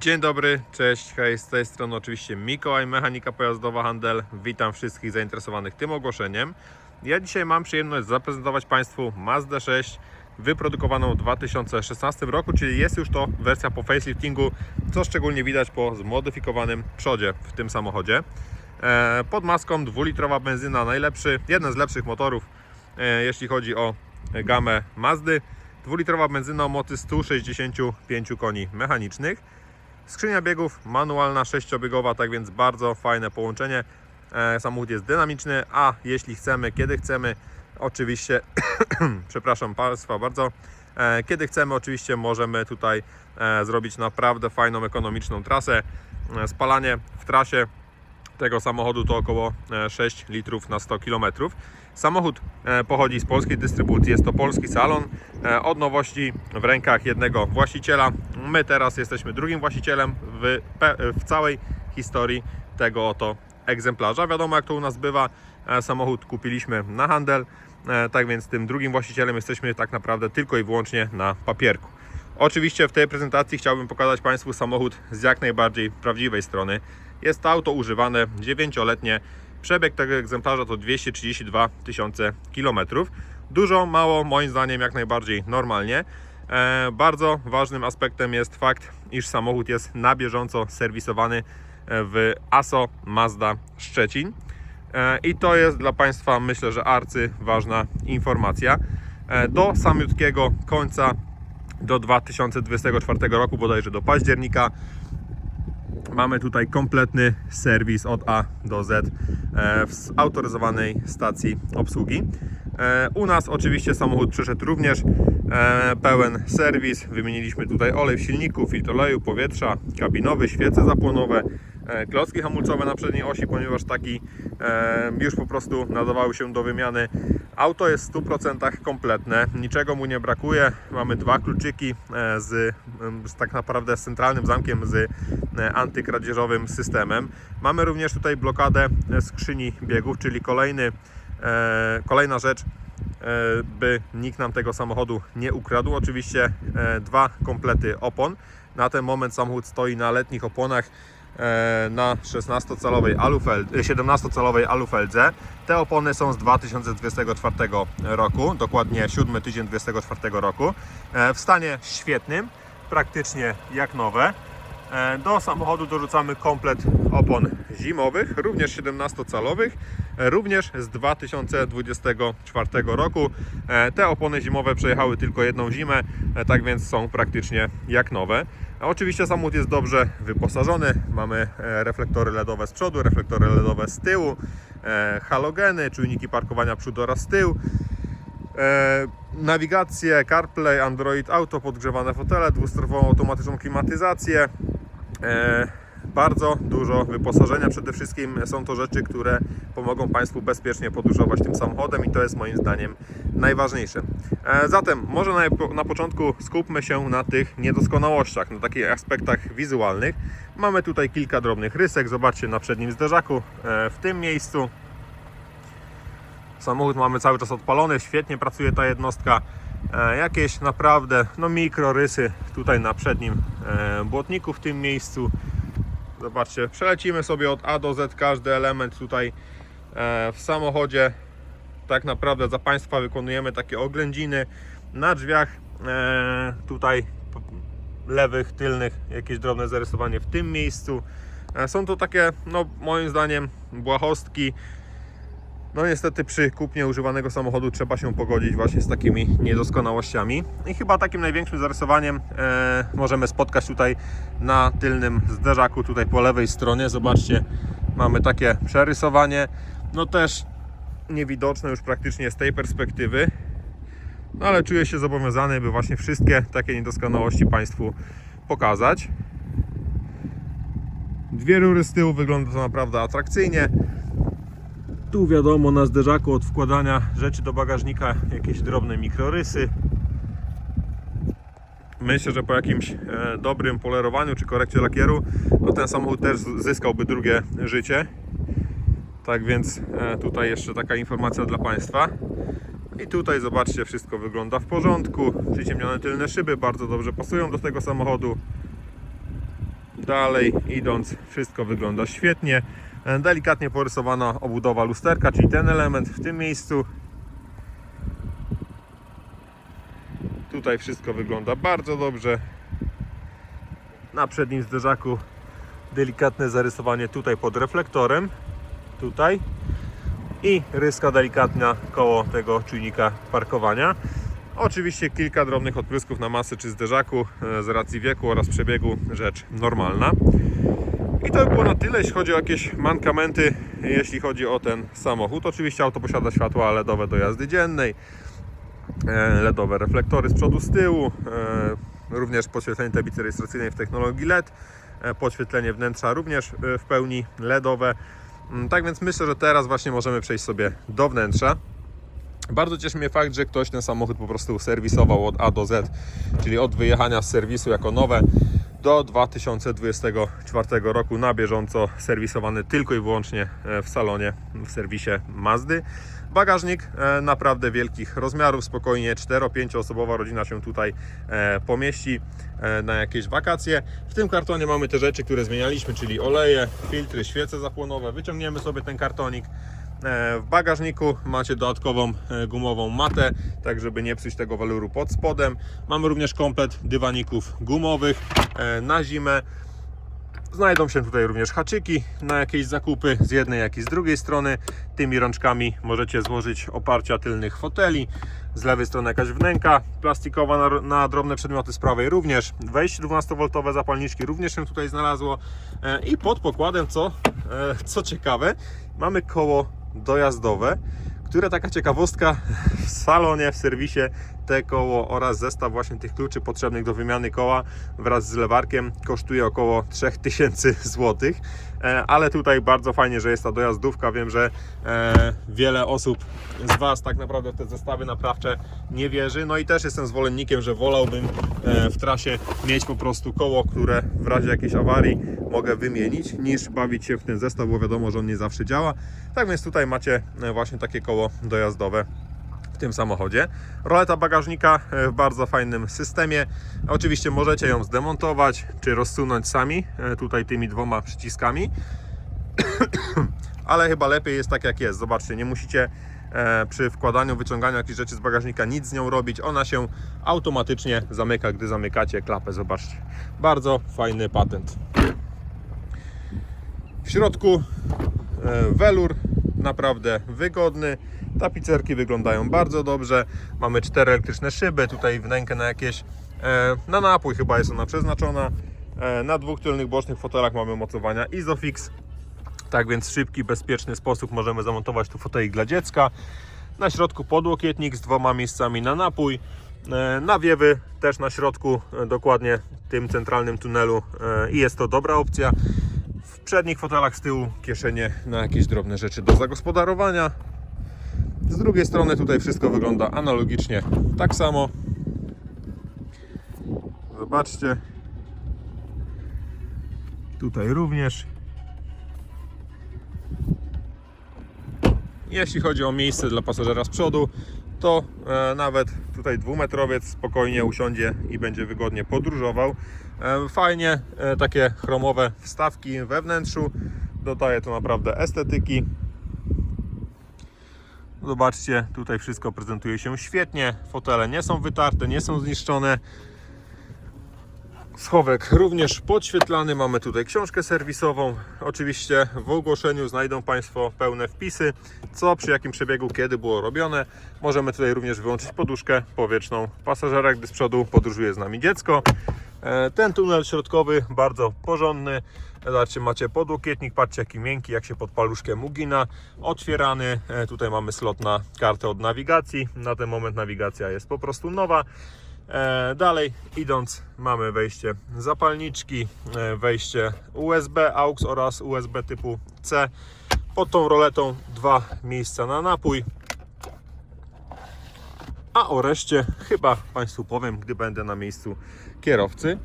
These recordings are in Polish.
Dzień dobry, cześć, hej, z tej strony oczywiście Mikołaj, mechanika pojazdowa Handel. Witam wszystkich zainteresowanych tym ogłoszeniem. Ja dzisiaj mam przyjemność zaprezentować Państwu Mazda 6 wyprodukowaną w 2016 roku, czyli jest już to wersja po faceliftingu, co szczególnie widać po zmodyfikowanym przodzie w tym samochodzie. E, Pod maską dwulitrowa benzyna, najlepszy, jeden z lepszych motorów, e, jeśli chodzi o gamę Mazdy. Dwulitrowa benzyna o mocy 165 koni mechanicznych. Skrzynia biegów manualna, sześciobiegowa, tak więc bardzo fajne połączenie. E, Samochód jest dynamiczny, a jeśli chcemy, kiedy chcemy, oczywiście, przepraszam Państwa bardzo, e, kiedy chcemy, oczywiście możemy tutaj e, zrobić naprawdę fajną, ekonomiczną trasę. Spalanie w trasie tego samochodu to około e, 6 litrów na 100 km. Samochód e, pochodzi z polskiej dystrybucji, jest to polski salon. E, Od nowości w rękach jednego właściciela. My teraz jesteśmy drugim właścicielem w, w całej historii tego oto egzemplarza. Wiadomo jak to u nas bywa, e, samochód kupiliśmy na handel, e, tak więc tym drugim właścicielem jesteśmy tak naprawdę tylko i wyłącznie na papierku. Oczywiście w tej prezentacji chciałbym pokazać Państwu samochód z jak najbardziej prawdziwej strony. Jest to auto używane 9-letnie. Przebieg tego egzemplarza to 232 tysiące kilometrów. Dużo, mało, moim zdaniem jak najbardziej normalnie. E, bardzo ważnym aspektem jest fakt, iż samochód jest na bieżąco serwisowany e, w ASO Mazda Szczecin. E, I to jest dla Państwa myślę, że arcy ważna informacja. Do samiutkiego końca do 2024 roku, bodajże do października. Mamy tutaj kompletny serwis od A do Z e, w autoryzowanej stacji obsługi. E, U nas oczywiście samochód przyszedł również e, pełen serwis. Wymieniliśmy tutaj olej w silniku, filtr oleju, powietrza, kabinowy, świece zapłonowe, klocki hamulcowe na przedniej osi, ponieważ taki e, już po prostu nadawały się do wymiany. Auto jest w 100% kompletne, niczego mu nie brakuje. Mamy dwa kluczyki e, z, z tak naprawdę z centralnym zamkiem z e, antykradzieżowym systemem. Mamy również tutaj blokadę e, skrzyni biegów, czyli kolejny, e, kolejna rzecz, e, by nikt nam tego samochodu nie ukradł. Oczywiście e, dwa komplety opon. Na ten moment samochód stoi na letnich oponach e, na 16-calowej alufel, 17-calowej alufeldze. Te opony są z 2024 roku, dokładnie 7 tydzień 2024 roku. E, W stanie świetnym, praktycznie jak nowe. E, Do samochodu dorzucamy komplet opon zimowych, również 17-calowych, e, również z 2024 roku. E, Te opony zimowe przejechały tylko jedną zimę, e, tak więc są praktycznie jak nowe. Oczywiście samochód jest dobrze wyposażony. Mamy e, reflektory LEDowe z przodu, reflektory LEDowe z tyłu, e, halogeny, czujniki parkowania przód oraz tył. E, nawigację, CarPlay, Android Auto, podgrzewane fotele, dwustrefową automatyczną klimatyzację. Bardzo dużo wyposażenia. Przede wszystkim są to rzeczy, które pomogą Państwu bezpiecznie podróżować tym samochodem i to jest moim zdaniem najważniejsze. E, zatem może na, na początku skupmy się na tych niedoskonałościach, na takich aspektach wizualnych. Mamy tutaj kilka drobnych rysek. Zobaczcie na przednim zderzaku e, w tym miejscu. Samochód mamy cały czas odpalony, świetnie pracuje ta jednostka. E, jakieś naprawdę no, mikrorysy tutaj na przednim błotniku w tym miejscu. Zobaczcie, przelecimy sobie od A do Z każdy element tutaj e, w samochodzie. Tak naprawdę za Państwa wykonujemy takie oględziny na drzwiach. E, tutaj lewych, tylnych, jakieś drobne zarysowanie w tym miejscu. E, są to takie, no moim zdaniem, błahostki. No niestety przy kupnie używanego samochodu trzeba się pogodzić właśnie z takimi niedoskonałościami. I chyba takim największym zarysowaniem e, możemy spotkać tutaj na tylnym zderzaku, tutaj po lewej stronie. Zobaczcie, mamy takie przerysowanie. No też niewidoczne już praktycznie z tej perspektywy. No ale czuję się zobowiązany, by właśnie wszystkie takie niedoskonałości Państwu pokazać. Dwie rury z tyłu wygląda to naprawdę atrakcyjnie. Tu wiadomo na zderzaku od wkładania rzeczy do bagażnika jakieś drobne mikrorysy. Myślę, że po jakimś e, dobrym polerowaniu czy korekcie lakieru, no ten samochód też zyskałby drugie życie. Tak więc e, tutaj jeszcze taka informacja dla Państwa. I tutaj zobaczcie, wszystko wygląda w porządku. Przyciemnione tylne szyby bardzo dobrze pasują do tego samochodu. Dalej idąc, wszystko wygląda świetnie. E, Delikatnie porysowana obudowa lusterka, czyli ten element w tym miejscu. Tutaj wszystko wygląda bardzo dobrze. Na przednim zderzaku delikatne zarysowanie tutaj pod reflektorem. Tutaj. I ryska delikatna koło tego czujnika parkowania. Oczywiście kilka drobnych odprysków na masy czy zderzaku e, z racji wieku oraz przebiegu rzecz normalna. I to by było na tyle, jeśli chodzi o jakieś mankamenty, jeśli chodzi o ten samochód. Oczywiście auto posiada światła LEDowe do jazdy dziennej, e, LEDowe reflektory z przodu, z tyłu, e, również podświetlenie tablicy rejestracyjnej w technologii LED, podświetlenie wnętrza również w pełni LEDowe. Mm, Tak więc myślę, że teraz właśnie możemy przejść sobie do wnętrza. Bardzo cieszy mnie fakt, że ktoś ten samochód po prostu serwisował od A do Z, czyli od wyjechania z serwisu jako nowe do 2024 roku na bieżąco serwisowany tylko i wyłącznie e, w salonie, w serwisie Mazdy. Bagażnik e, naprawdę wielkich rozmiarów, spokojnie 4-5 osobowa rodzina się tutaj e, pomieści na jakieś wakacje. W tym kartonie mamy te rzeczy, które zmienialiśmy, czyli oleje, filtry, świece zapłonowe. Wyciągniemy sobie ten kartonik. E, W bagażniku macie dodatkową e, gumową matę, tak żeby nie psuć tego waluru pod spodem. Mamy również komplet dywaników gumowych e, na zimę. Znajdą się tutaj również haczyki na jakieś zakupy z jednej jak i z drugiej strony. Tymi rączkami możecie złożyć oparcia tylnych foteli. Z lewej strony jakaś wnęka plastikowa na, na drobne przedmioty, z prawej również. Wejście 12V zapalniczki również się tutaj znalazło. I pod pokładem, co, co ciekawe, mamy koło dojazdowe, które taka ciekawostka w salonie, w serwisie te koło oraz zestaw właśnie tych kluczy potrzebnych do wymiany koła wraz z lewarkiem kosztuje około 3000 zł. E, Ale tutaj bardzo fajnie, że jest ta dojazdówka. Wiem, że e, wiele osób z Was tak naprawdę w te zestawy naprawcze nie wierzy. No i też jestem zwolennikiem, że wolałbym e, w trasie mieć po prostu koło, które w razie jakiejś awarii mogę wymienić, niż bawić się w ten zestaw, bo wiadomo, że on nie zawsze działa. Tak więc tutaj macie właśnie takie koło dojazdowe tym samochodzie. Roleta bagażnika e, w bardzo fajnym systemie. Oczywiście możecie ją zdemontować czy rozsunąć sami e, tutaj tymi dwoma przyciskami. Ale chyba lepiej jest tak jak jest. Zobaczcie, nie musicie e, przy wkładaniu, wyciąganiu jakichś rzeczy z bagażnika nic z nią robić. Ona się automatycznie zamyka, gdy zamykacie klapę. Zobaczcie. Bardzo fajny patent. W środku welur naprawdę wygodny. Tapicerki wyglądają bardzo dobrze. Mamy cztery elektryczne szyby, tutaj wnękę na jakieś e, na napój chyba jest ona przeznaczona. E, Na dwóch tylnych bocznych fotelach mamy mocowania Isofix. Tak więc w szybki, bezpieczny sposób możemy zamontować tu fotelik dla dziecka. Na środku podłokietnik z dwoma miejscami na napój. E, Nawiewy też na środku, dokładnie w tym centralnym tunelu i jest to dobra opcja. Przednich fotelach z tyłu kieszenie na jakieś drobne rzeczy do zagospodarowania. Z drugiej strony tutaj wszystko wygląda analogicznie tak samo. Zobaczcie. Tutaj również. Jeśli chodzi o miejsce dla pasażera z przodu, to e, nawet tutaj dwumetrowiec spokojnie usiądzie i będzie wygodnie podróżował. E, fajnie, e, takie chromowe wstawki we wnętrzu. Dodaje to naprawdę estetyki. Zobaczcie, tutaj wszystko prezentuje się świetnie. Fotele nie są wytarte, nie są zniszczone. Schowek również podświetlany. Mamy tutaj książkę serwisową. Oczywiście w ogłoszeniu znajdą Państwo pełne wpisy, co przy jakim przebiegu, kiedy było robione. Możemy tutaj również wyłączyć poduszkę powietrzną pasażera, gdy z przodu podróżuje z nami dziecko. E, Ten tunel środkowy bardzo porządny. Zobaczcie, macie podłokietnik, patrzcie jaki miękki, jak się pod paluszkiem ugina. Otwierany, E, tutaj mamy slot na kartę od nawigacji. Na ten moment nawigacja jest po prostu nowa. E, Dalej idąc mamy wejście zapalniczki, e, wejście USB, AUX oraz USB typu C. Pod tą roletą dwa miejsca na napój. A o reszcie chyba Państwu powiem, gdy będę na miejscu kierowcy.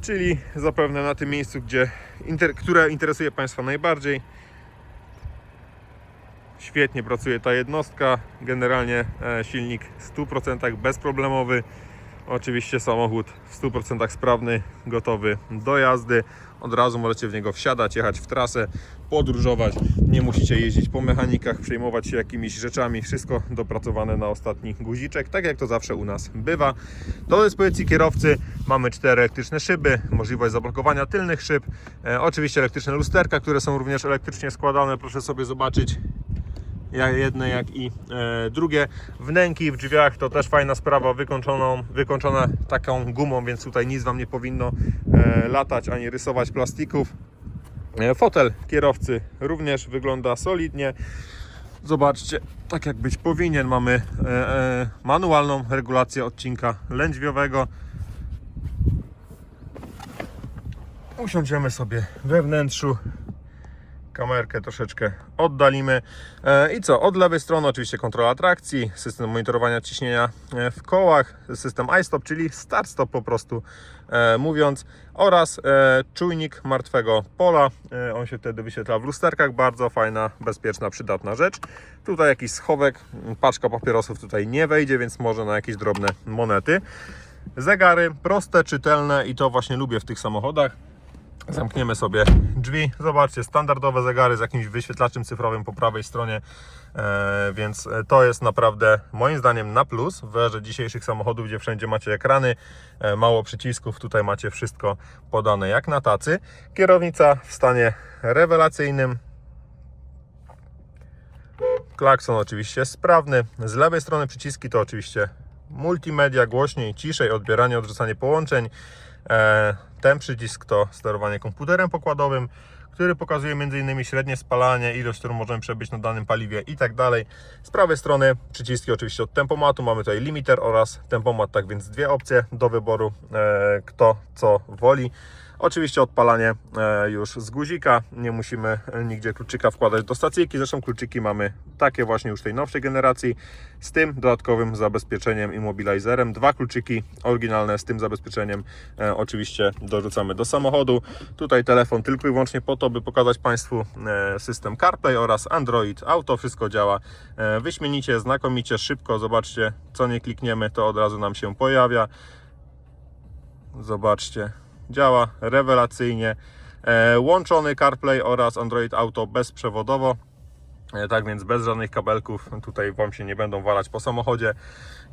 Czyli zapewne na tym miejscu, gdzie, inter, które interesuje Państwa najbardziej. Świetnie pracuje ta jednostka. Generalnie e, silnik w 100% bezproblemowy. Oczywiście samochód w 100% sprawny, gotowy do jazdy. Od razu możecie w niego wsiadać, jechać w trasę, podróżować. Nie musicie jeździć po mechanikach, przejmować się jakimiś rzeczami. Wszystko dopracowane na ostatni guziczek, tak jak to zawsze u nas bywa. Do dyspozycji kierowcy mamy cztery elektryczne szyby, możliwość zablokowania tylnych szyb. E, oczywiście elektryczne lusterka, które są również elektrycznie składane. Proszę sobie zobaczyć jedne, jak i e, drugie. Wnęki w drzwiach to też fajna sprawa, wykończoną, wykończone taką gumą, więc tutaj nic Wam nie powinno e, latać ani rysować plastików. E, fotel kierowcy również wygląda solidnie. Zobaczcie, tak jak być powinien, mamy manualną regulację odcinka lędźwiowego. Usiądziemy sobie we wnętrzu kamerkę troszeczkę oddalimy. E, I co? Od lewej strony oczywiście kontrola trakcji, system monitorowania ciśnienia e, w kołach, system iStop, czyli start-stop po prostu e, mówiąc, oraz czujnik martwego pola. On się wtedy wyświetla w lusterkach. Bardzo fajna, bezpieczna, przydatna rzecz. Tutaj jakiś schowek, paczka papierosów tutaj nie wejdzie, więc może na jakieś drobne monety. Zegary proste, czytelne i to właśnie lubię w tych samochodach. Zamkniemy sobie drzwi. Zobaczcie, standardowe zegary z jakimś wyświetlaczem cyfrowym po prawej stronie, e, więc to jest naprawdę moim zdaniem na plus w erze dzisiejszych samochodów, gdzie wszędzie macie ekrany, e, mało przycisków, tutaj macie wszystko podane jak na tacy. Kierownica w stanie rewelacyjnym. Klakson oczywiście sprawny. Z lewej strony przyciski to oczywiście multimedia, głośniej, ciszej, odbieranie, odrzucanie połączeń. E, Ten przycisk to sterowanie komputerem pokładowym, który pokazuje m.in. średnie spalanie, ilość, którą możemy przebyć na danym paliwie i tak dalej. Z prawej strony przyciski oczywiście od tempomatu, mamy tutaj limiter oraz tempomat, tak więc dwie opcje do wyboru, e, kto co woli. Oczywiście odpalanie e, już z guzika, nie musimy nigdzie kluczyka wkładać do stacyjki, zresztą kluczyki mamy takie właśnie już tej nowszej generacji, z tym dodatkowym zabezpieczeniem immobilizerem. Dwa kluczyki oryginalne z tym zabezpieczeniem e, oczywiście dorzucamy do samochodu. Tutaj telefon tylko i wyłącznie po to, by pokazać Państwu e, system CarPlay oraz Android Auto, wszystko działa wyśmienicie, znakomicie, szybko, zobaczcie, co nie klikniemy, to od razu nam się pojawia. Zobaczcie, działa rewelacyjnie. E, łączony CarPlay oraz Android Auto bezprzewodowo. E, Tak więc bez żadnych kabelków tutaj Wam się nie będą walać po samochodzie.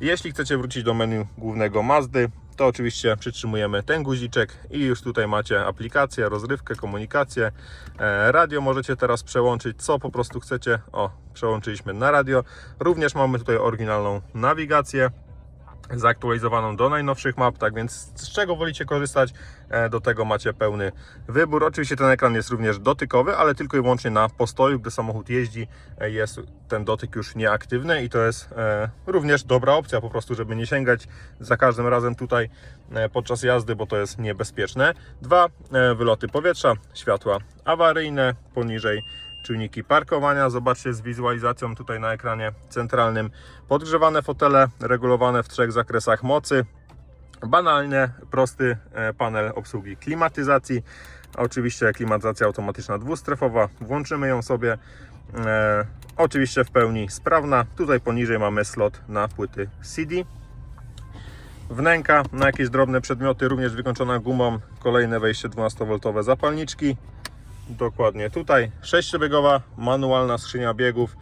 Jeśli chcecie wrócić do menu głównego Mazdy, to oczywiście przytrzymujemy ten guziczek i już tutaj macie aplikację, rozrywkę, komunikację. E, Radio możecie teraz przełączyć, co po prostu chcecie. O, przełączyliśmy na radio. Również mamy tutaj oryginalną nawigację zaktualizowaną do najnowszych map, tak więc z czego wolicie korzystać, e, do tego macie pełny wybór. Oczywiście ten ekran jest również dotykowy, ale tylko i wyłącznie na postoju, gdy samochód jeździ, e, jest ten dotyk już nieaktywny i to jest e, również dobra opcja po prostu, żeby nie sięgać za każdym razem tutaj podczas jazdy, bo to jest niebezpieczne. Dwa, wyloty powietrza, światła awaryjne, poniżej czujniki parkowania. Zobaczcie z wizualizacją tutaj na ekranie centralnym. Podgrzewane fotele regulowane w trzech zakresach mocy. Banalnie prosty e, panel obsługi klimatyzacji. Oczywiście klimatyzacja automatyczna dwustrefowa. Włączymy ją sobie. E, oczywiście w pełni sprawna. Tutaj poniżej mamy slot na płyty CD. Wnęka na jakieś drobne przedmioty, również wykończona gumą. Kolejne wejście 12V zapalniczki. Dokładnie tutaj. Sześciobiegowa manualna skrzynia biegów.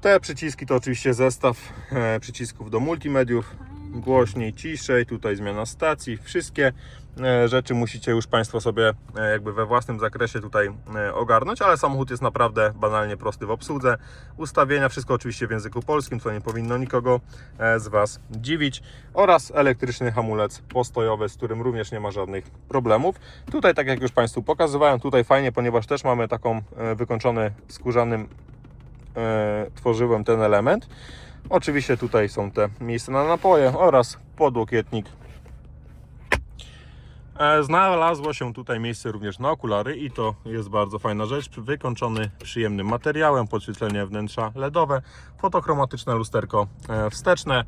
Te przyciski to oczywiście zestaw e, przycisków do multimediów. Głośniej, ciszej, tutaj zmiana stacji. Wszystkie e, rzeczy musicie już Państwo sobie e, jakby we własnym zakresie tutaj e, ogarnąć, ale samochód jest naprawdę banalnie prosty w obsłudze. Ustawienia, wszystko oczywiście w języku polskim, to nie powinno nikogo z Was dziwić. Oraz elektryczny hamulec postojowy, z którym również nie ma żadnych problemów. Tutaj, tak jak już Państwu pokazywałem, tutaj fajnie, ponieważ też mamy taką wykończony skórzanym tworzyłem ten element. Oczywiście tutaj są te miejsca na napoje oraz podłokietnik. E, Znalazło się tutaj miejsce również na okulary i to jest bardzo fajna rzecz. Wykończony przyjemnym materiałem, podświetlenie wnętrza LEDowe, fotochromatyczne lusterko e, wsteczne.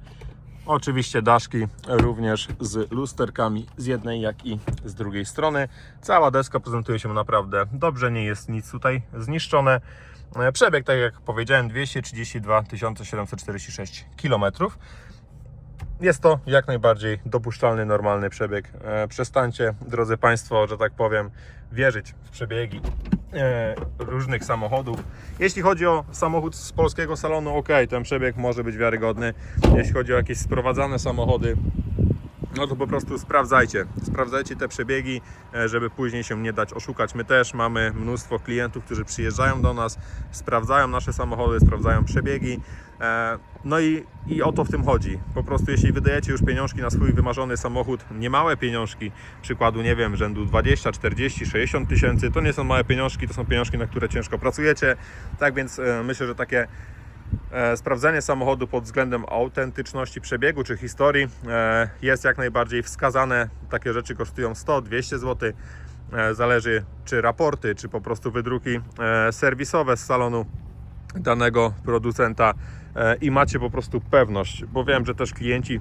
Oczywiście daszki również z lusterkami z jednej jak i z drugiej strony. Cała deska prezentuje się naprawdę dobrze, nie jest nic tutaj zniszczone. E, Przebieg, tak jak powiedziałem, 232 746 km. jest to jak najbardziej dopuszczalny, normalny przebieg. E, przestańcie, drodzy Państwo, że tak powiem, wierzyć w przebiegi e, różnych samochodów. Jeśli chodzi o samochód z polskiego salonu, ok, ten przebieg może być wiarygodny. Jeśli chodzi o jakieś sprowadzane samochody, no to po prostu sprawdzajcie. Sprawdzajcie te przebiegi, e, żeby później się nie dać oszukać. My też mamy mnóstwo klientów, którzy przyjeżdżają do nas, sprawdzają nasze samochody, sprawdzają przebiegi. E, No i, i o to w tym chodzi. Po prostu jeśli wydajecie już pieniążki na swój wymarzony samochód, niemałe pieniążki, przykładu nie wiem, rzędu 20, 40, 60 tysięcy, to nie są małe pieniążki, to są pieniążki, na które ciężko pracujecie. Tak więc e, myślę, że takie sprawdzenie samochodu pod względem autentyczności przebiegu czy historii e, jest jak najbardziej wskazane. Takie rzeczy kosztują 100-200 zł. E, Zależy czy raporty, czy po prostu wydruki e, serwisowe z salonu danego producenta e, i macie po prostu pewność, bo wiem, że też klienci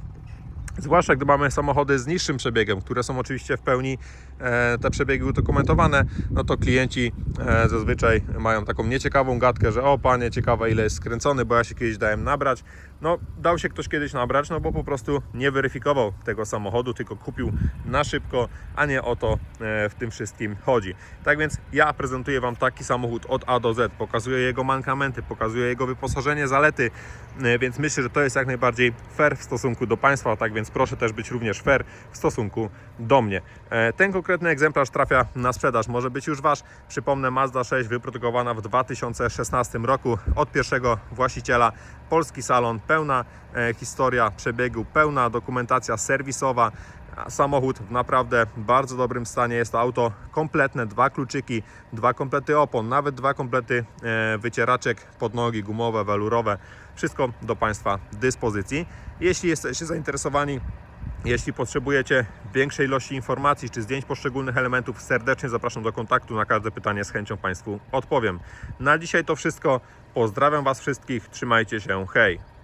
Zwłaszcza gdy mamy samochody z niższym przebiegiem, które są oczywiście w pełni e, te przebiegi udokumentowane, no to klienci e, zazwyczaj mają taką nieciekawą gadkę, że o panie, ciekawe ile jest skręcony, bo ja się kiedyś dałem nabrać. No, dał się ktoś kiedyś nabrać, no bo po prostu nie weryfikował tego samochodu, tylko kupił na szybko, a nie o to e, w tym wszystkim chodzi. Tak więc ja prezentuję Wam taki samochód od A do Z, pokazuję jego mankamenty, pokazuję jego wyposażenie, zalety, e, więc myślę, że to jest jak najbardziej fair w stosunku do Państwa, tak więc proszę też być również fair w stosunku do mnie. E, Ten konkretny egzemplarz trafia na sprzedaż, może być już Wasz. Przypomnę, Mazda 6 wyprodukowana w 2016 roku od pierwszego właściciela, polski salon, pełna e, historia przebiegu, pełna dokumentacja serwisowa, Samochód w naprawdę bardzo dobrym stanie. Jest to auto kompletne, dwa kluczyki, dwa komplety opon, nawet dwa komplety e, wycieraczek pod nogi, gumowe, welurowe. Wszystko do Państwa dyspozycji. Jeśli jesteście zainteresowani jeśli potrzebujecie większej ilości informacji czy zdjęć poszczególnych elementów, serdecznie zapraszam do kontaktu. Na każde pytanie z chęcią Państwu odpowiem. Na dzisiaj to wszystko. Pozdrawiam Was wszystkich. Trzymajcie się. Hej!